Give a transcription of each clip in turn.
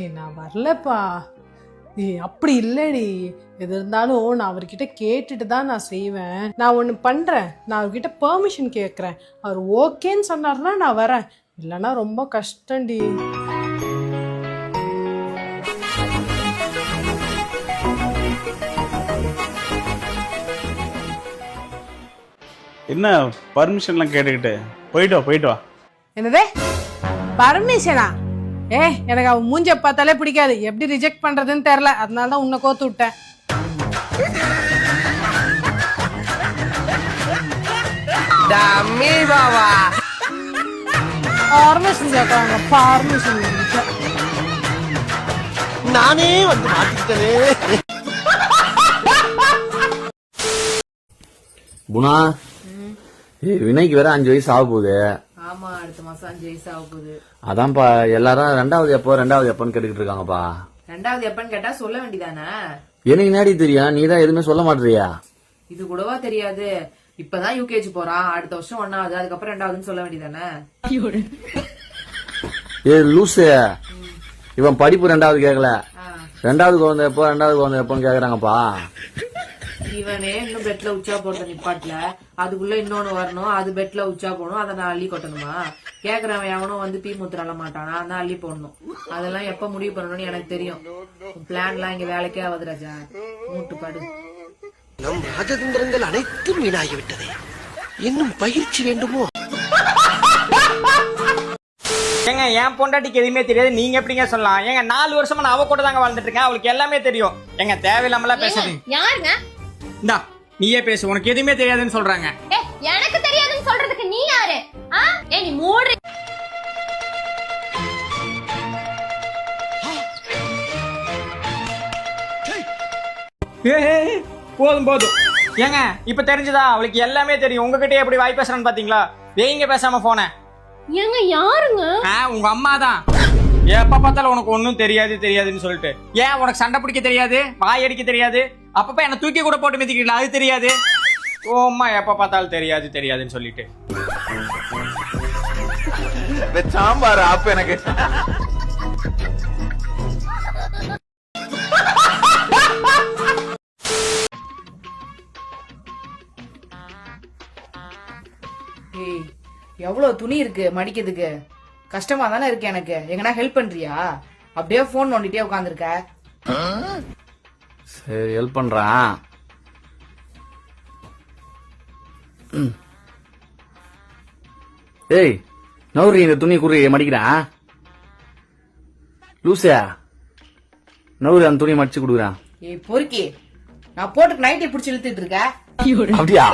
ஏய் நான் வரலப்பா. ஏய் அப்படி இல்லடி. எது இருந்தாலும் நான் அவர்கிட்ட கேட்டுட்டு தான் நான் செய்வேன். நான் ஒன்று பண்ணுறேன் நான் அவர்கிட்ட பெர்மிஷன் கேட்குறேன் அவர் ஓகேன்னு சொன்னார்னா நான் வரேன். இல்லைன்னா ரொம்ப கஷ்டம்டி. என்ன பர்மிஷன்லாம் கேட்டுக்கிட்டு? போயிட்டு வா போயிட்டு வா. என்னதே? பர்மிஷனா ஏ எனக்கு அவன் மூஞ்ச பார்த்தாலே பிடிக்காது. எப்படி ரிஜெக்ட் பண்றதுன்னு தெரில அதனால தான் உன்னை கோத்து விட்டேன். பர்மிஷன் கேட்குறாங்க பர்மிஷன் நானே வந்து மாட்டிக்கிட்டனே. குணா ஏய், வினய்க்கு வேற அஞ்சு வயசு ஆக போகுது ஆமா அடுத்த மாசம் அஞ்சு வயசு ஆக போகுது. அதான்ப்பா எல்லாரும் ரெண்டாவது எப்போ ரெண்டாவது எப்போன்னு கேட்டுக்கிட்டு இருக்காங்கப்பா. ரெண்டாவது எப்பன்னு கேட்டா சொல்ல வேண்டியதானே? எனக்கு நேடி தெரியும் நீ தான் எதுவுமே சொல்ல மாட்டேறியா? இது கூடவா தெரியாது. இப்பதான் யூகேஜி போறான் அடுத்த வருஷம் ஒன்னாவது அதுக்கப்புறம் ரெண்டாவதுன்னு சொல்ல வேண்டியதானே? ஏ லூசு. இவன் படிப்பு ரெண்டாவது கேட்கல ரெண்டாவது குழந்தை எப்போ ரெண்டாவது குழந்தை எப்போன்னு கேக்குறாங்கப்பா. இவனே இன்னும் பெட்ல உச்சா போடுற நிப்பாட்ல அதுக்குள்ள இன்னொன்னு வரணும். அது பெட்ல உச்சா போடணும் அதை நான் அள்ளி கொட்டணுமா? கேக்குறவன் எவனும் வந்து பீ முத்திரால மாட்டானா? நான் அள்ளி போடணும். அதெல்லாம் எப்ப முடிவு பண்ணணும்னு எனக்கு தெரியும். பிளான் எல்லாம் இங்க வேலைக்கே ஆகுது ராஜா. மூட்டு படு. நம் ராஜதந்திரங்கள் அனைத்தும் வீணாகிவிட்டதே. இன்னும் பயிற்சி வேண்டுமோ? ஏங்க என் பொண்டாட்டிக்கு எதுவுமே தெரியாது. நீங்க எப்படிங்க சொல்லலாம்? ஏங்க நாலு வருஷமா நான் அவ கூட தாங்க வாழ்ந்துட்டு இருக்கேன். அவளுக்கு எல்லாமே தெரியும். எங்க தேவையில்லாமலாம் பேசுறீங்க யாருங்க? இந்தா நீயே பேசு உனக்கு எதுவுமே தெரியாதுன்னு சொல்றாங்க. எனக்கு தெரியாதுன்னு சொல்றதுக்கு நீ யாரு? ஏ நீ மூடு. போதும் போதும். ஏங்க இப்ப தெரிஞ்சதா? அவளுக்கு எல்லாமே தெரியும். உங்ககிட்ட எப்படி வாய் பேசுறான்னு பாத்தீங்களா? வைங்க பேசாம போன ஏங்க யாருங்க? உங்க அம்மா தான் எப்ப பார்த்தாலும் உனக்கு ஒன்னும் தெரியாது தெரியாதுன்னு சொல்லிட்டு. ஏன் உனக்கு சண்டை பிடிக்க தெரியாது? வாய் அடிக்க தெரியாது? அப்பப்ப என்ன தூக்கி கூட போட்டு மிதிக்கல அது தெரியாது. ஓ அம்மா எப்ப பார்த்தாலும் தெரியாது தெரியாதுன்னு சொல்லிட்டு. சாம்பார் ஆப்பு எனக்கு. ஏய் எவ்வளவு துணி இருக்கு மடிக்கிறதுக்கு? கஷ்டமா தானே இருக்கு எனக்கு. எங்கனா ஹெல்ப் பண்றியா? அப்படியே போன் நோண்டிட்டே உட்காந்துருக்க சரி ஹெல்ப் பண்றான். ஏய் நவுரி இந்த துணி குறி மடிக்கிறான் லூசியா? நவுரி அந்த துணியை மடிச்சு கொடுக்குறான் ஏய் பொறுக்கி நான் போட்டுக்கு நைட்டி பிடிச்சி இழுத்துட்டு இருக்க. அப்படியா?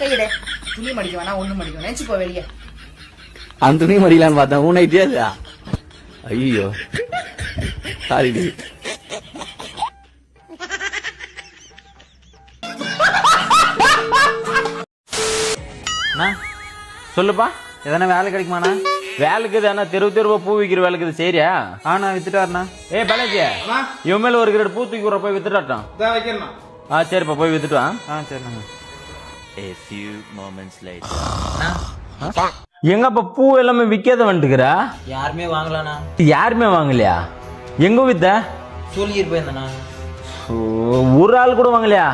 கையிட. துணி மடிக்க வேணா ஒண்ணு மடிக்க வேணா போ வெளியே. அந்த துணி மடிக்கலான்னு பார்த்தேன் உன் ஐடியா ஐயோ சாரி அண்ணா சொல்லுப்பா எதனா வேலை கிடைக்குமாண்ணா வேலைக்கு தானே தெருவு தெருவா பூ விற்கிற வேலைக்கு இது சரியா ஆண்ணா வித்துட்டாருண்ணா ஏ பாலாஜி இவன் மேல ஒரு கிரேட் பூ தூக்கி விட்ற போய் வித்துட்டாட்டம் வைக்கிறேன் ஆ சரிப்பா போய் வித்துட்டு வா ஆ சரிண்ணா எங்கப்பா பூ எல்லாமே விற்காத வந்துட்டுக்கிறா யாருமே வாங்கலாண்ணா. யாருமே வாங்கலையா? எங்க வித்த? சொல்லிட்டு போயிருந்தேண்ணா. ஓ, ஒரு ஆள் கூட வாங்கலையா?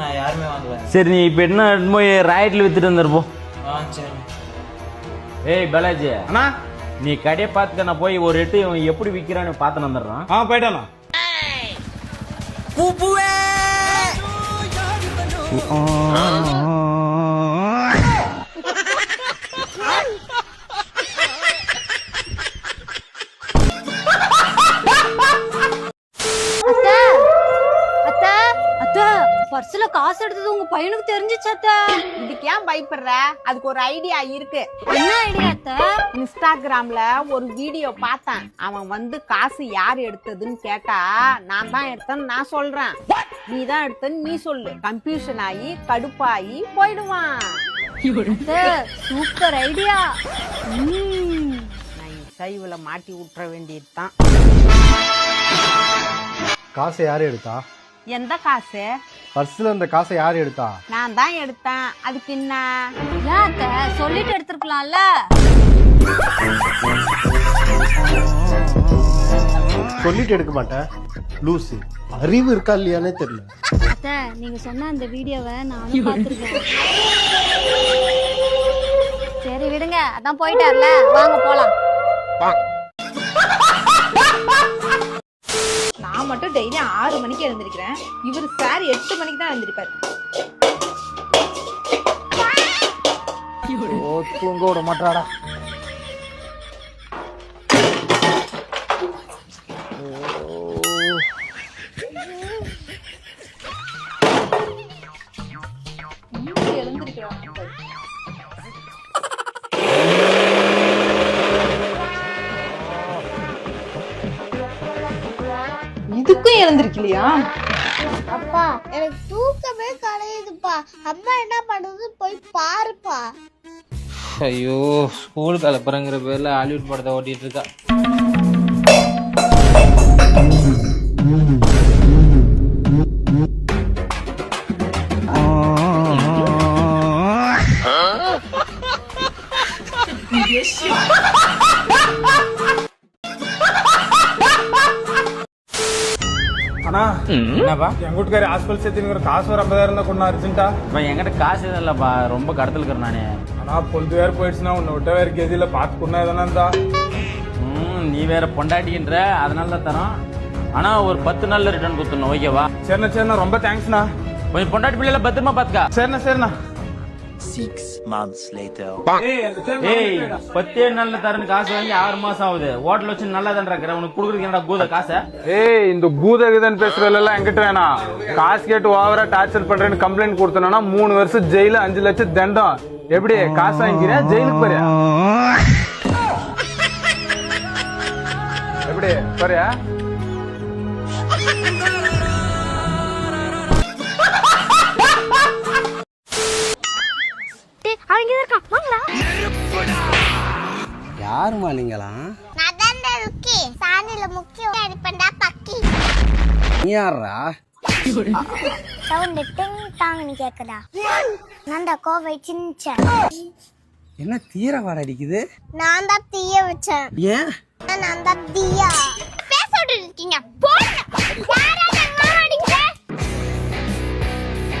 நான் யாருமே வாங்கல. சரி நீ இப்ப என்ன போய் ராயட்ல வித்துட்டு வந்துருப்போம் ஆ சரி. ஏய் பாலாஜி. அண்ணா. நீ கடையை பார்த்துக்க நான் போய் ஒரு எட்டு இவன் எப்படி விற்கிறான்னு பார்த்து வந்துடுறான். ஆ போயிட்டானா அத்த பர்ஸ்ல காசு எடுத்தது உங்க பையனுக்கு தெரிஞ்சிச்சு அத்த? இதுக்கு ஏன் பயப்படுற? அதுக்கு ஒரு ஐடியா இருக்கு. என்ன ஐடியா அத்த? இன்ஸ்டாகிராம்ல ஒரு வீடியோ பார்த்தேன். அவன் வந்து காசு யார் எடுத்ததுன்னு கேட்டா நான் தான் எடுத்தேன்னு நான் சொல்றேன். நீ தான் எடுத்தன்னு நீ சொல்லு. கன்ஃபியூஷன் ஆகி கடுப்பாகி போயிடுவான். Super idea. நான் சைவுல மாட்டி விட்டுற வேண்டியதுதான். காசை யாரு எடுத்தா? எந்த காசு? பர்ஸ்ல இருந்த காசை யாரு எடுத்தா? நான் தான் எடுத்தேன். அதுக்கு என்ன? ஏன் அத்த சொல்லிட்டு எடுத்திருக்கலாம்ல. சொல்லிட்டு எடுக்க மாட்டேன். லூசு. அறிவு இருக்கா இல்லையானே தெரியல. அத்தை நீங்க சொன்ன அந்த வீடியோவை நானும் பார்த்துருக்கேன். சரி விடுங்க. அதான் போயிட்டார்ல. வாங்க போலாம். நான் மட்டும் டெய்லி ஆறு மணிக்கு எழுந்திருக்கிறேன். இவர் சார் எட்டு மணிக்கு தான் எழுந்திருப்பார். தூங்க விட மாட்டாடா. இதுக்கும் எழுந்திருக்கலையா? அப்பா எனக்கு தூக்கமே கலையுதுப்பா. அம்மா என்ன பண்ணுது போய் பாருப்பா. ஐயோ ஸ்கூல் கலப்புறங்கிற பேர்ல ஹாலிவுட் படத்தை ஓட்டிட்டு இருக்கா. என்னப்பா? என் வீட்டுக்காரி ஹாஸ்பிட்டல் சேர்த்து ஒரு காசு ஒரு ஐம்பதாயிரம் தான் கொண்டு அர்ஜென்ட்டா இப்ப என்கிட்ட காசு எதுவும் இல்லப்பா ரொம்ப கடத்தல் இருக்கிறேன் நானே. ஆனா பொழுது வேற போயிடுச்சுன்னா உன்னை விட்ட வேற கெதியில பார்த்து கொண்டா எதனா இருந்தா. ம், நீ வேற பொண்டாட்டின்ற அதனால தான் தரோம். ஆனா ஒரு பத்து நாள்ல ரிட்டர்ன் கொடுத்துடணும் ஓகேவா சரிண்ணா சரிண்ணா ரொம்ப தேங்க்ஸ்ண்ணா கொஞ்சம் பொண்டாட்டி பிள்ளைல பத்திரமா பாத்துக்கா சரிண்ணா சரிண்ணா. ஏய் பத்தே நாள்ல தரேன் காசு வாங்கி ஆறு மாசம் ஆகுது. ஹோட்டல் வச்சு நல்லா தான் இருக்கிற? உனக்கு கொடுக்குறதுக்கு என்னடா பூத காசை? ஏய் இந்த பூத கீதன் பேசுறதுல எல்லாம் என்கிட்ட வேணாம் காசு கேட்டு ஓவரா டார்ச்சர் பண்றேன்னு கம்ப்ளைண்ட் கொடுத்தனா மூணு வருஷம் ஜெயில அஞ்சு லட்சம் தண்டம். எப்படி காசு வாங்கிக்கிறியா? ஜெயிலுக்கு போறியா? எப்படி? போறியா? வாங்களா யாருமா நீங்களா? நான் தான் ருக்கி. சாணியில முக்கியம் அடிப்பண்டா பக்கி. நீ யாரா சவுண்ட் டிங் டாங்னு கேக்குதா? நான் தான் கோவை சின்ச்சேன் என்ன தீர வாட அடிக்குது? நான் தான் தீய வச்சேன். ஏன்? நான் தான் தீயா? இருக்கீங்க.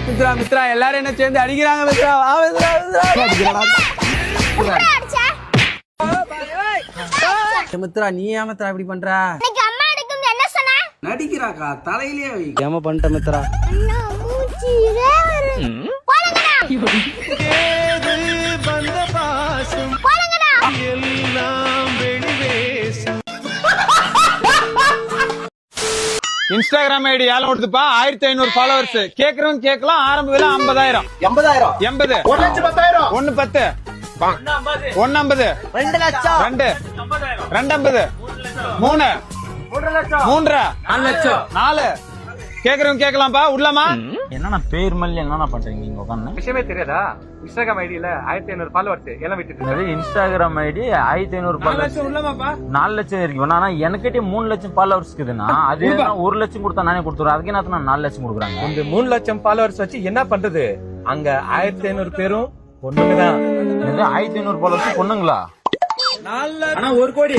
மித்ரா மித்ரா எல்லாரும் என்ன சேர்ந்து அடிக்கிறாங்க மித்ரா. வா மித்ரா மித்ரா. அடிச்சா மித்ரா நீ ஏன் மித்ரா இப்படி பண்ற? இன்னைக்கு அம்மா அடிக்கும் என்ன சொன்னா? நடிக்கிறாக்கா தலையிலே ஏமா பண்ணிட்ட மித்ரா? இன்ஸ்டாகிராம் ஐடி ஏலம் கொடுத்துப்பா. ஆயிரத்தி ஐநூறு ஃபாலோவர்ஸ் கேக்குறவங்க கேட்கலாம் ஆரம்ப விலை ஐம்பதாயிரம். எண்பதாயிரம். எண்பது. ஒரு லட்சம் பத்தாயிரம். ஒன்னு பத்து. ஒன்னு ஐம்பது ரெண்டு லட்சம். ரெண்டு. ரெண்டு ஐம்பது மூணு. மூன்றரை நாலு லட்சம். நாலு. கேக்குறவங்க கேட்கலாம்ப்பா உள்ளமா? என்னண்ணா பேர் மல்லி என்னண்ணா பண்றீங்க நீங்க உட்காந்து விஷயமே தெரியாதா? இன்ஸ்டாகிராம் ஐடியில ஆயிரத்தி ஐநூறு ஃபாலோவர்ஸ் எல்லாம் விட்டுட்டு. இன்ஸ்டாகிராம் ஐடி ஆயிரத்தி ஐநூறு நாலு லட்சம் இருக்கு. ஆனா எனக்கிட்டே மூணு லட்சம் ஃபாலோவர்ஸ் இருக்குதுன்னா அது என்ன ஒரு லட்சம் கொடுத்தா நானே கொடுத்துருவேன். அதுக்கு என்ன நாலு லட்சம் கொடுக்குறாங்க? இந்த மூணு லட்சம் ஃபாலோவர்ஸ் வச்சு என்ன பண்றது? அங்க ஆயிரத்தி ஐநூறு பேரும் பொண்ணுங்கதான். என்னது ஆயிரத்தி ஐநூறு ஃபாலோவர்ஸ் பொண்ணுங்களா? ஆனா ஒரு கோடி.